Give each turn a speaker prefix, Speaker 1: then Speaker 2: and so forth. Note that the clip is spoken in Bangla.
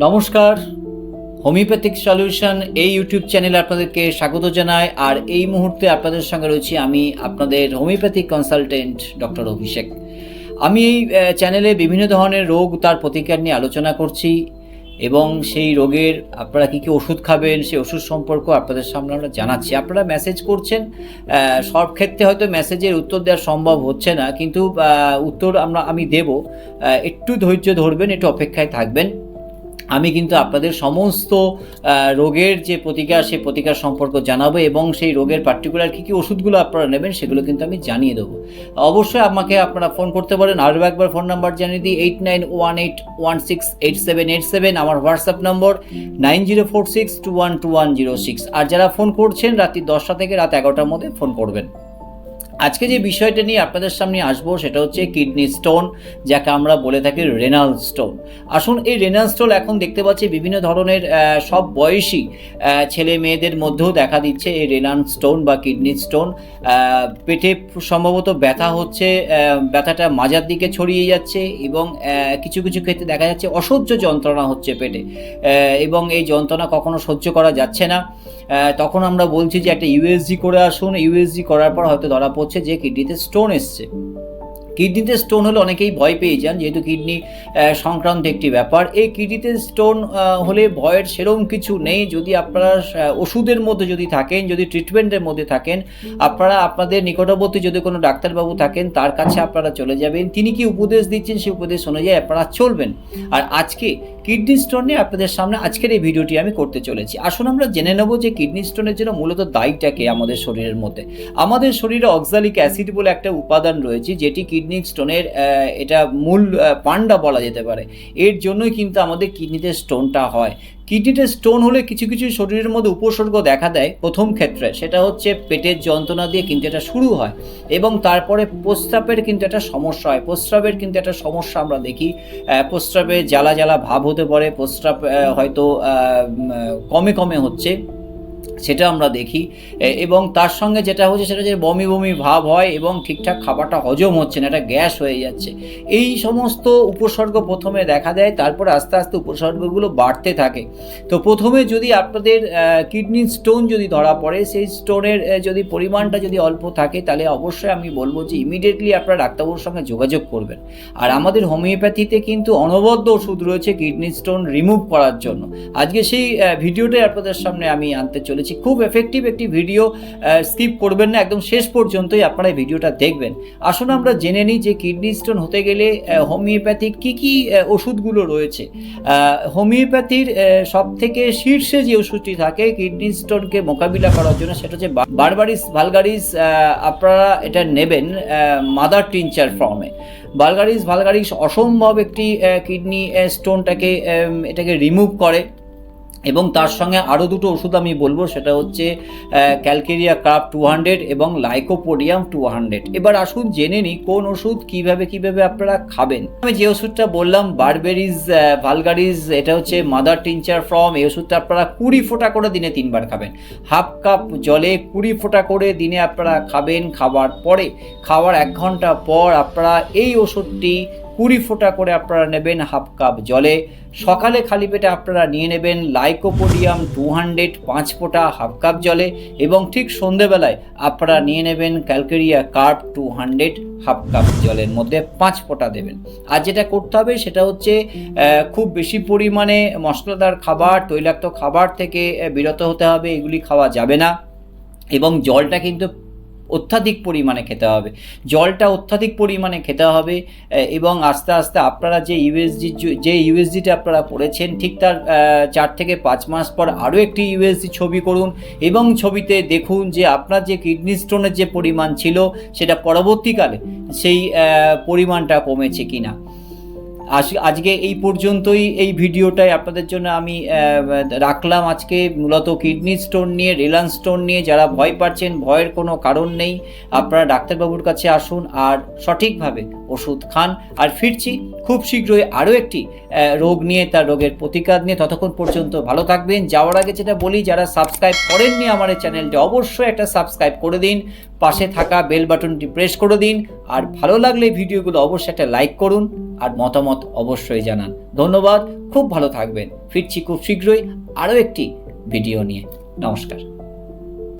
Speaker 1: নমস্কার। হোমিওপ্যাথিক সলিউশন এই ইউটিউব চ্যানেলে আপনাদেরকে স্বাগত জানাই। আর এই মুহূর্তে আপনাদের সঙ্গে রয়েছি আমি আপনাদের হোমিওপ্যাথিক কনসালটেন্ট ডক্টর অভিষেক। আমি এই চ্যানেলে বিভিন্ন ধরনের রোগ তার প্রতিকার নিয়ে আলোচনা করছি এবং সেই রোগের আপনারা কী কী ওষুধ খাবেন, সেই ওষুধ সম্পর্ক আপনাদের সামনে আমরা জানাচ্ছি। আপনারা মেসেজ করছেন সব ক্ষেত্রে হয়তো মেসেজের উত্তর দেওয়া সম্ভব হচ্ছে না, কিন্তু উত্তর আমরা, আমি দেব। একটু ধৈর্য ধরবেন, একটু অপেক্ষায় থাকবেন। আমি কিন্তু আপনাদের সমস্ত রোগের যে প্রতিকার, সেই প্রতিকার সম্পর্ক জানাব এবং সেই রোগের পার্টিকুলার কী কী ওষুধগুলো আপনারা নেবেন সেগুলো কিন্তু আমি জানিয়ে দেবো। অবশ্যই আমাকে আপনারা ফোন করতে পারেন। আরও একবার ফোন নাম্বার জানিয়ে দিই eight nine one eight one six eight seven eight seven আমার WhatsApp number nine zero four six two one two one zero six আর যারা ফোন করছেন, রাত্রি দশটা থেকে রাত এগারোটার মধ্যে ফোন করবেন। আজকে যে বিষয়টা নিয়ে আপনাদের সামনে আসব সেটা হচ্ছে কিডনি স্টোন, যাকে আমরা বলে থাকি রেনাল স্টোন আসুন, এই রেনাল স্টোন এখন দেখতে পাচ্ছি বিভিন্ন ধরনের সব বয়সী ছেলে মেয়েদের মধ্যেও দেখা দিচ্ছে এই রেনাল স্টোন বা কিডনি স্টোন পেটে সম্ভবত ব্যথা হচ্ছে ব্যথাটা মাজার দিকে ছড়িয়ে যাচ্ছে এবং কিছু কিছু ক্ষেত্রে দেখা যাচ্ছে অসহ্য যন্ত্রণা হচ্ছে পেটে। এবং এই যন্ত্রণা কখনো সহ্য করা যাচ্ছে না। তখন আমরা বলছি যে একটা ইউএসজি করে আসুন। ইউএসজি করার পর হয়তো ধরা পড়ছে যে কিডনিতে স্টোন এসছে। কিডনিতে স্টোন হলে অনেকেই ভয় পেয়ে যান, যেহেতু কিডনি সংক্রান্ত একটি ব্যাপার। এই কিডনিতে স্টোন হলে ভয়ের সেরকম কিছু নেই। যদি আপনারা ওষুধের মধ্যে যদি থাকেন, যদি ট্রিটমেন্টের মধ্যে থাকেন, আপনারা, আপনাদের নিকটবর্তী যদি কোনো ডাক্তারবাবু থাকেন, তার কাছে আপনারা চলে যাবেন। তিনি কি উপদেশ দিচ্ছেন, সেই উপদেশ অনুযায়ী আপনারা চলবেন। আর আজকে কিডনি স্টোন নিয়ে আপনাদের সামনে আজকের এই ভিডিওটি আমি করতে চলেছি। আসুন আমরা জেনে নেব যে কিডনি স্টোনের জন্য মূলত দায়ীটাকে আমাদের শরীরের মধ্যে। আমাদের শরীরে অক্সালিক অ্যাসিড বলে একটা উপাদান রয়েছে, যেটি কিডনি স্টোনের এটা মূল পান্ডা বলা যেতে পারে। এর জন্যই কিন্তু আমাদের কিডনিতে স্টোনটা হয়। কিডনিতে স্টোন হলে কিছু কিছু শরীরের মধ্যে উপসর্গ দেখা দেয় প্রথম ক্ষেত্রে, সেটা হচ্ছে পেটের যন্ত্রণা দিয়ে কিন্তু এটা শুরু হয় এবং তারপরে প্রস্রাবের কিন্তু একটা সমস্যা হয়। প্রস্রাবের কিন্তু একটা সমস্যা আমরা দেখি। প্রস্রাবে জ্বালা জ্বালা ভাব হতে পারে, প্রস্রাব হয়তো কমে কমে হচ্ছে। সেটা আমরা দেখি। এবং তার সঙ্গে যেটা হচ্ছে সেটা যে বমি বমি ভাব হয় এবং ঠিকঠাক খাবারটা হজম হচ্ছে না, এটা গ্যাস হয়ে যাচ্ছে। এই সমস্ত উপসর্গ প্রথমে দেখা দেয়, তারপর আস্তে আস্তে উপসর্গগুলো বাড়তে থাকে। তো প্রথমে যদি আপনাদের কিডনি স্টোন যদি ধরা পড়ে, সেই স্টোনের যদি পরিমাণটা যদি অল্প থাকে, তাহলে অবশ্যই আমি বলব যে ইমিডিয়েটলি আপনারা ডাক্তারবাবুর সঙ্গে যোগাযোগ করবেন। আর আমাদের হোমিওপ্যাথিতে কিন্তু অনবদ্য ওষুধ রয়েছে কিডনি স্টোন রিমুভ করার জন্য। আজকে সেই ভিডিওটাই আপনাদের সামনে আমি আনতে চলেছি। খুব এফেক্টিভ একটি ভিডিও স্কিপ করবেন না, একদম শেষ পর্যন্তই আপনারা এই ভিডিওটা দেখবেন। আসুন আমরা জেনে নিই যে কিডনি স্টোন হতে গেলে হোমিওপ্যাথির কী কী ওষুধগুলো রয়েছে। হোমিওপ্যাথির সব থেকে শীর্ষে যে ওষুধটি থাকে কিডনি স্টোনকে মোকাবিলা করার জন্য, সেটা হচ্ছে বারবারিস ভালগারিস আপনারা এটা নেবেন মাদার টিনচার ফর্মে ভালগারিস ভালগারিস অসম্ভব একটি কিডনি স্টোনটাকে এটাকে রিমুভ করে। এবং তার সঙ্গে আরও দুটো ওষুধ আমি বলব, সেটা হচ্ছে ক্যালকেরিয়া কাপ টু হান্ড্রেড এবং লাইকোপোডিয়াম টু হান্ড্রেড এবার আসুন জেনে নিই কোন ওষুধ কীভাবে কীভাবে আপনারা খাবেন। আমি যে ওষুধটা বললাম বারবেরিজ ভালগারিজ এটা হচ্ছে মাদার টিনচার ফ্রম এই ওষুধটা আপনারা কুড়ি ফোঁটা করে দিনে তিনবার খাবেন। হাফ কাপ জলে কুড়ি ফোঁটা করে দিনে আপনারা খাবেন খাবার পরে, খাওয়ার এক ঘণ্টা পর আপনারা এই ওষুধটি কুড়ি ফোঁটা করে আপনারা নেবেন হাফ কাপ জলে। সকালে খালি পেটে আপনারা নিয়ে নেবেন লাইকোপোডিয়াম টু হান্ড্রেড পাঁচ ফোঁটা হাফ কাপ জলে এবং ঠিক সন্ধেবেলায় আপনারা নিয়ে নেবেন calcarea carb two hundred half cup জলের মধ্যে পাঁচ ফোঁটা দেবেন। আর যেটা করতে হবে সেটা হচ্ছে খুব বেশি পরিমাণে মশলাদার খাবার, তৈলাক্ত খাবার থেকে বিরত হতে হবে, এগুলি খাওয়া যাবে না। এবং জলটা কিন্তু অত্যাধিক পরিমাণে খেতে হবে। জলটা অত্যাধিক পরিমাণে খেতে হবে এবং আস্তে আস্তে আপনারা যে ইউএসজি যে ইউএসজিটা আপনারা পড়েছেন, ঠিক তার চার থেকে পাঁচ মাস পর আরও একটি ইউএসজি ছবি করুন, এবং ছবিতে দেখুন যে আপনার যে কিডনি স্টোনের যে পরিমাণ ছিল, সেটা পরবর্তীকালে সেই পরিমাণটা কমেছে কিনা। আজ, আজকে এই পর্যন্তই এই ভিডিওটাই। আপনাদের জন্য আমি রাখলাম আজকে মূলত কিডনি স্টোন নিয়ে, রিলান স্টোন নিয়ে। যারা ভয় পাচ্ছেন, ভয়ের কোনো কারণ নেই, আপনারা ডাক্তারবাবুর কাছে আসুন আর সঠিকভাবে ওষুধ খান। আর ফিরছি খুব শীঘ্রই আরও একটি রোগ নিয়ে, তার রোগের প্রতিকার নিয়ে। ততক্ষণ পর্যন্ত ভালো থাকবেন। যাওয়ার আগে যেটা বলি, যারা সাবস্ক্রাইব করেননি আমার এই চ্যানেলটি, অবশ্যই একটা সাবস্ক্রাইব করে দিন। পাশে থাকা বেল বাটনটি প্রেস করে দিন। আর ভালো লাগলে ভিডিওগুলো অবশ্যই একটা লাইক করুন। আর মতামত অবশ্যই জানান। ধন্যবাদ, খুব ভালো থাকবেন। ফিরছি খুব শীঘ্রই আরও একটি ভিডিও নিয়ে। নমস্কার।